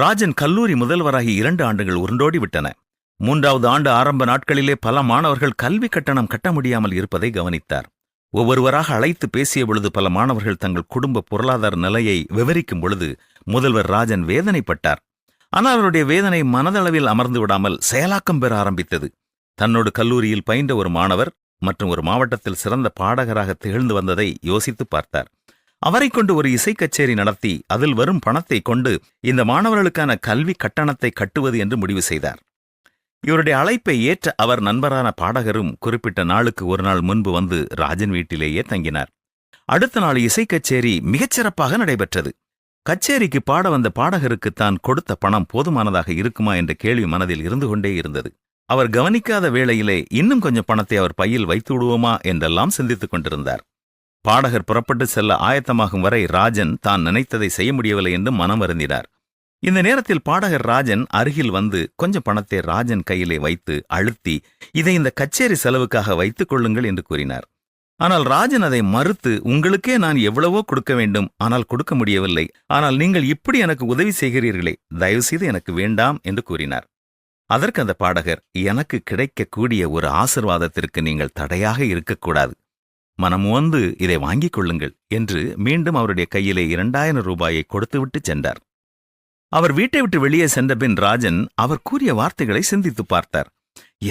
ராஜன் கல்லூரி முதல்வராகி இரண்டு ஆண்டுகள் உருண்டோடி விட்டன. மூன்றாவது ஆண்டு ஆரம்ப நாட்களிலே பல மாணவர்கள் கல்வி கட்டணம் கட்ட முடியாமல் இருப்பதை கவனித்தார். ஒவ்வொருவராக அழைத்து பேசிய பொழுது பல மாணவர்கள் தங்கள் குடும்ப பொருளாதார நிலையை விவரிக்கும் பொழுது முதல்வர் ராஜன் வேதனைப்பட்டார். ஆனால் அவருடைய வேதனை மனதளவில் அமர்ந்து விடாமல் செயலாக்கம் பெற ஆரம்பித்தது. தன்னோடு கல்லூரியில் பயின்ற ஒரு மாணவர் மற்றும் ஒரு மாவட்டத்தில் சிறந்த பாடகராக திகழ்ந்து வந்ததை யோசித்து பார்த்தார். அவரைக் கொண்டு ஒரு இசைக் கச்சேரி நடத்தி அதில் வரும் பணத்தை கொண்டு இந்த மாணவர்களுக்கான கல்வி கட்டணத்தை கட்டுவது என்று முடிவு செய்தார். இவருடைய அழைப்பை ஏற்ற அவர் நண்பரான பாடகரும் குறிப்பிட்ட நாளுக்கு ஒரு நாள் முன்பு வந்து ராஜன் வீட்டிலேயே தங்கினார். அடுத்த நாள் இசைக் கச்சேரி மிகச்சிறப்பாக நடைபெற்றது. கச்சேரிக்கு பாட வந்த பாடகருக்கு தான் கொடுத்த பணம் போதுமானதாக இருக்குமா என்ற கேள்வி மனதில் இருந்து கொண்டே இருந்தது. அவர் கவனிக்காத வேளையிலே இன்னும் கொஞ்சம் பணத்தை அவர் பையில் வைத்து விடுவோமா என்றெல்லாம் சிந்தித்துக் கொண்டிருந்தார். பாடகர் புறப்பட்டு செல்ல ஆயத்தமாகும் வரை ராஜன் தான் நினைத்ததை செய்ய முடியவில்லை என்று மனம் வருந்தினார் இந்த நேரத்தில் பாடகர் ராஜன் அருகில் வந்து கொஞ்சம் பணத்தை ராஜன் கையிலே வைத்து அழுத்தி இதை இந்த கச்சேரி செலவுக்காக வைத்துக் கொள்ளுங்கள் என்று கூறினார். ஆனால் ராஜன் அதை மறுத்து உங்களுக்கே நான் எவ்வளவோ கொடுக்க வேண்டும் ஆனால் கொடுக்க முடியவில்லை. ஆனால் நீங்கள் இப்படி எனக்கு உதவி செய்கிறீர்களே தயவுசெய்து எனக்கு வேண்டாம் என்று கூறினார். அதற்கு அந்த பாடகர் எனக்கு கிடைக்கக்கூடிய ஒரு ஆசிர்வாதத்திற்கு நீங்கள் தடையாக இருக்கக்கூடாது. மனமுவந்து இதை வாங்கிக் கொள்ளுங்கள் என்று மீண்டும் அவருடைய கையிலே இரண்டாயிரம் ரூபாயை கொடுத்துவிட்டு சென்றார். அவர் வீட்டை விட்டு வெளியே சென்றபின் ராஜன் அவர் கூறிய வார்த்தைகளை சிந்தித்து பார்த்தார்.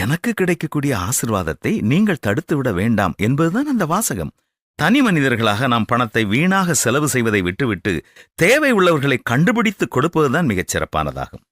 எனக்கு கிடைக்கக்கூடிய ஆசிர்வாதத்தை நீங்கள் தடுத்துவிட வேண்டாம் என்பதுதான் அந்த வாசகம். தனி மனிதர்களாக நாம் பணத்தை வீணாக செலவு செய்வதை விட்டுவிட்டு தேவை உள்ளவர்களை கண்டுபிடித்து கொடுப்பதுதான் மிகச் சிறப்பானதாகும்.